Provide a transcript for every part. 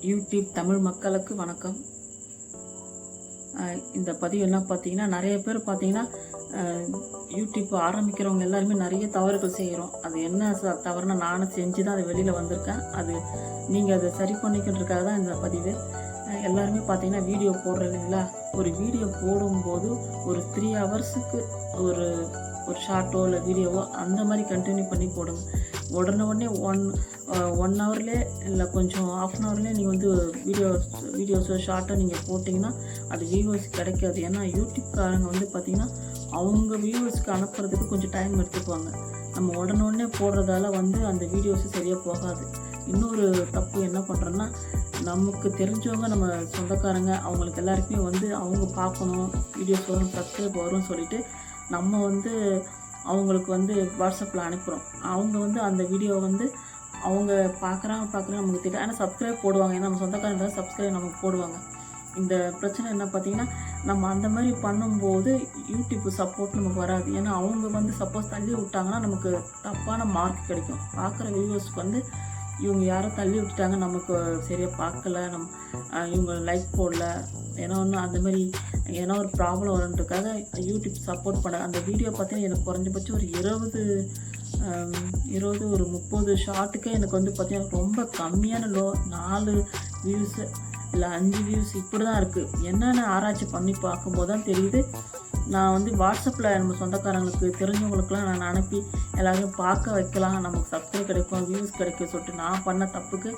YouTube Tamil மக்களுக்கு வணக்கம். அஹ் இந்த பதிவு என்ன பார்த்தீங்கன்னா நிறைய பேர் பார்த்தீங்கன்னா யூடியூப் ஆரம்பிக்கிறவங்க எல்லாருமே நிறைய தவறுகள் செய்கிறோம். அது என்ன தவறுனா நானும் செஞ்சு தான் அது வெளியில் வந்திருக்கேன். அது நீங்கள் அதை சரி பண்ணிக்கின்றதுக்காக தான் இந்த பதிவு. அஹ் எல்லாருமே பார்த்தீங்கன்னா வீடியோ போடுறது இல்லைங்களா? ஒரு வீடியோ போடும்போது ஒரு த்ரீ ஹவர்ஸுக்கு ஒரு ஒரு ஷார்ட்டோ இல்லை வீடியோவோ அந்த மாதிரி கண்டினியூ பண்ணி போடுங்க. உடனே உடனே ஒன் ஒன் ஹவர்லேயே இல்லை கொஞ்சம் ஆஃப் அன் ஹவர்லேயே நீங்கள் வந்து வீடியோஸ் வீடியோஸோ ஷார்ட்டாக நீங்கள் போட்டிங்கன்னா அது வியூவர்ஸ் கிடைக்காது. ஏன்னா யூடியூப்காரங்க வந்து பார்த்திங்கன்னா அவங்க வியூவர்ஸ்க்கு அனுப்புறதுக்கு கொஞ்சம் டைம் எடுத்துக்குவாங்க. நம்ம உடனே உடனே போடுறதால வந்து அந்த வீடியோஸ் சரியாக போகாது. இன்னொரு தப்பு என்ன பண்ணுறோன்னா நமக்கு தெரிஞ்சவங்க நம்ம சொந்தக்காரங்க அவங்களுக்கு எல்லாருக்குமே வந்து அவங்க பார்க்கணும் வீடியோஸ் வரும் சப்ஸ்கிரைப் வரும்னு சொல்லிட்டு நம்ம வந்து அவங்களுக்கு வந்து வாட்ஸ்அப்பில் அனுப்புகிறோம் அவங்க வந்து அந்த வீடியோ வந்து அவங்க பார்க்குறாங்க பார்க்குறாங்க நமக்கு தெரியும் ஆனால் சப்ஸ்கிரைப் போடுவாங்க. ஏன்னா நம்ம சொந்தக்காரங்க சப்ஸ்கிரைப் நமக்கு போடுவாங்க. இந்த பிரச்சனை என்ன பார்த்தீங்கன்னா நம்ம அந்த மாதிரி பண்ணும்போது யூடியூப் சப்போர்ட் நமக்கு வராது. ஏன்னா அவங்க வந்து சப்போஸ் தள்ளி விட்டாங்கன்னா நமக்கு தப்பான மார்க் கிடைக்கும். பார்க்குற வியூவர்ஸ்க்கு வந்து இவங்க யாரோ தள்ளி விட்டுட்டாங்க நமக்கு சரியாக பார்க்கல நம் இவங்க லைக் போடல. ஏன்னா ஒன்று அந்த மாதிரி ஏன்னா ஒரு ப்ராப்ளம் வரன்றதுக்காக யூடியூப் சப்போர்ட் பண்ண அந்த வீடியோ பார்த்தீங்கன்னா எனக்கு குறைஞ்சபட்சம் ஒரு இருபது இருபது ஒரு முப்பது ஷார்ட்டுக்கே எனக்கு வந்து பார்த்தீங்கன்னா ரொம்ப கம்மியான லோ நாலு வியூஸு இல்லை அஞ்சு வியூஸ் இப்படி தான் இருக்குது என்னென்ன ஆராய்ச்சி பண்ணி பார்க்கும்போது தான் தெரியுது. நான் வந்து வாட்ஸ்அப்பில் நம்ம சொந்தக்காரங்களுக்கு தெரிஞ்சவங்களுக்குலாம் நான் அனுப்பி எல்லாரையும் பார்க்க வைக்கலாம். நமக்கு சப்ஸ்கிரைப் கிடைக்கும் வியூஸ் கிடைக்கும் சொல்லிட்டு நான் பண்ண தப்புக்கு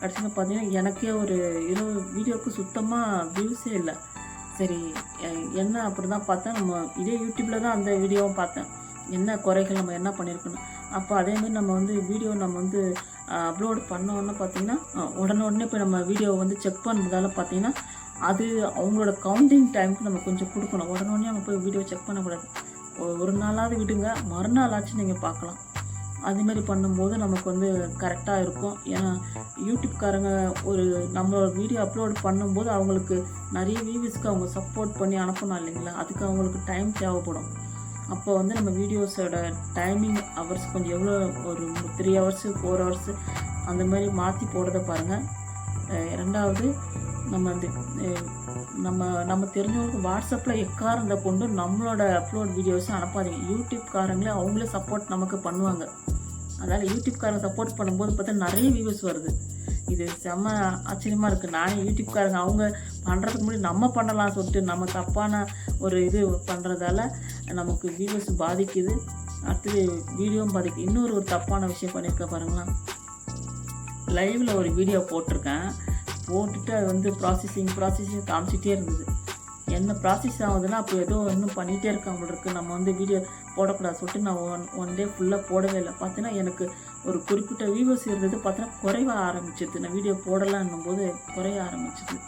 கடைசியில் பார்த்தீங்கன்னா எனக்கே ஒரு இருபது வீடியோவுக்கு சுத்தமாக வியூஸே இல்லை. சரி என்ன அப்படி தான் பார்த்தேன். நம்ம இதே யூடியூப்பில் தான் அந்த வீடியோவும் பார்த்தேன். என்ன குறைகள் நம்ம என்ன பண்ணியிருக்கணும் அப்போ அதேமாதிரி நம்ம வந்து வீடியோ நம்ம வந்து அப்லோட் பண்ணோன்னு பார்த்தீங்கன்னா உடனே உடனே இப்போ நம்ம வீடியோ வந்து செக் பண்ணுறதால பார்த்தீங்கன்னா அது அவங்களோட கவுண்டிங் டைமுக்கு நம்ம கொஞ்சம் கொடுக்கணும். உடனே உடனே நம்ம போய் வீடியோ செக் பண்ணக்கூடாது. ஒரு நாளாவது விடுங்க. மறுநாளாச்சும் நீங்கள் பார்க்கலாம் அதுமாரி பண்ணும்போது நமக்கு வந்து கரெக்டாக இருக்கும். ஏன்னா யூடியூப்காரங்க ஒரு நம்மளோட வீடியோ அப்லோட் பண்ணும்போது அவங்களுக்கு நிறைய வியூவிஸ்க்கு அவங்க சப்போர்ட் பண்ணி அனுப்பணும் இல்லைங்களா? அதுக்கு அவங்களுக்கு டைம் தேவைப்படும். அப்போ வந்து நம்ம வீடியோஸோட டைமிங் ஹவர்ஸ் கொஞ்சம் எவ்வளோ? ஒரு த்ரீ ஹவர்ஸு ஃபோர் ஹவர்ஸு அந்த மாதிரி மாற்றி போடுறத பாருங்கள் ரெண்டாவது நம்ம அந்த அஹ் நம்ம நம்ம தெரிஞ்சவங்களுக்கு வாட்ஸ்அப்பில் எக்காரந்த கொண்டு நம்மளோட அப்லோட் வீடியோஸை அனுப்பாதீங்க. யூடியூப்காரங்களே அவங்களே சப்போர்ட் நமக்கு பண்ணுவாங்க. அதனால் யூடியூப்காரங்க சப்போர்ட் பண்ணும்போது பார்த்தா நிறைய வியூவர்ஸ் வருது. இது செம்ம ஆச்சரியமாக இருக்குது நானே யூடியூப்காரங்க. அவங்க பண்ணுறதுக்கு முன்னாடி நம்ம பண்ணலாம் சொல்லிட்டு நம்ம தப்பான ஒரு இது பண்ணுறதால நமக்கு வியூவர்ஸ் பாதிக்குது. அடுத்தது வீடியோவும் பாதிக்குது. இன்னொரு ஒரு தப்பான விஷயம் பண்ணியிருக்க பாருங்களேன். லைவில் ஒரு வீடியோ போட்டிருக்கேன். போட்டுட்டு அது வந்து ப்ராசஸிங் ப்ராசஸிங் காமிச்சிட்டே இருந்தது. என்ன ப்ராசஸ் ஆகுதுன்னா அப்போ ஏதோ இன்னும் பண்ணிகிட்டே இருக்காங்க இருக்கு. நம்ம வந்து வீடியோ போடக்கூடாது சொல்லிட்டு நான் ஒன் ஒன் டே ஃபுல்லாக போடவே இல்லை. பார்த்தீங்கன்னா எனக்கு ஒரு குறிப்பிட்ட வியூவர்ஸ் இருந்தது பார்த்தீங்கன்னா குறைவ ஆரம்பிச்சிது நான் வீடியோ போடலான்னும் போது குறைய ஆரம்பிச்சிது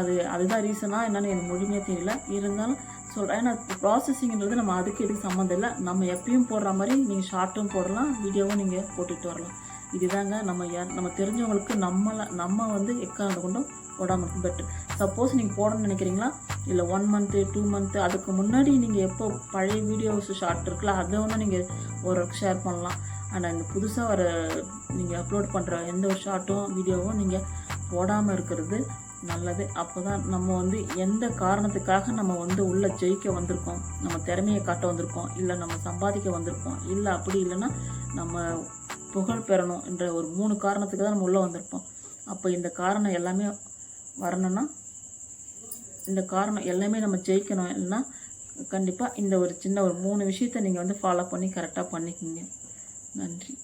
அது அதுதான் ரீசனாக என்னென்னு எனக்கு முழுமையாக தெரியல. இருந்தாலும் சொல்கிறேன் ஏன்னா ப்ராசஸிங்கிறது நம்ம அதுக்கு எதுக்கு சம்மந்தம் இல்லை. நம்ம எப்பயும் போடுற மாதிரி நீங்கள் ஷார்ட்டும் போடலாம் வீடியோவும் நீங்கள் போட்டுகிட்டு வரலாம். இதுதாங்க நம்ம யார் நம்ம தெரிஞ்சவங்களுக்கு நம்மளை நம்ம வந்து எக்காரணம் கொண்டும் போடாமல் இருக்கும் பெட்ரு சப்போஸ் நீங்கள் போடணும்னு நினைக்கிறீங்களா? இல்லை ஒன் மந்த்து டூ மந்த்து அதுக்கு முன்னாடி நீங்கள் எப்போ பழைய வீடியோஸ் ஷார்ட் இருக்குல்ல அதை ஒன்று நீங்கள் ஒரு ஷேர் பண்ணலாம். ஆனால் இந்த புதுசாக வர நீங்கள் அப்லோட் பண்ணுற எந்த ஒரு ஷார்ட்டும் வீடியோவும் நீங்கள் போடாமல் இருக்கிறது நல்லது. அப்போ தான் நம்ம வந்து எந்த காரணத்துக்காக நம்ம வந்து உள்ளே ஜெயிக்க வந்திருக்கோம் நம்ம திறமையை காட்ட வந்திருக்கோம் இல்லை நம்ம சம்பாதிக்க வந்திருக்கோம் இல்லை அப்படி இல்லைன்னா நம்ம புகழ் பெறணும் என்ற ஒரு மூணு காரணத்துக்கு தான் நம்ம உள்ளே வந்திருப்போம். அப்போ இந்த காரணம் எல்லாமே வரணும்னா இந்த காரணம் எல்லாமே நம்ம ஜெயிக்கணும். இல்லைன்னா கண்டிப்பாக இந்த ஒரு சின்ன ஒரு மூணு விஷயத்த நீங்கள் வந்து ஃபாலோ பண்ணி கரெக்டாக பண்ணிக்கோங்க. நன்றி.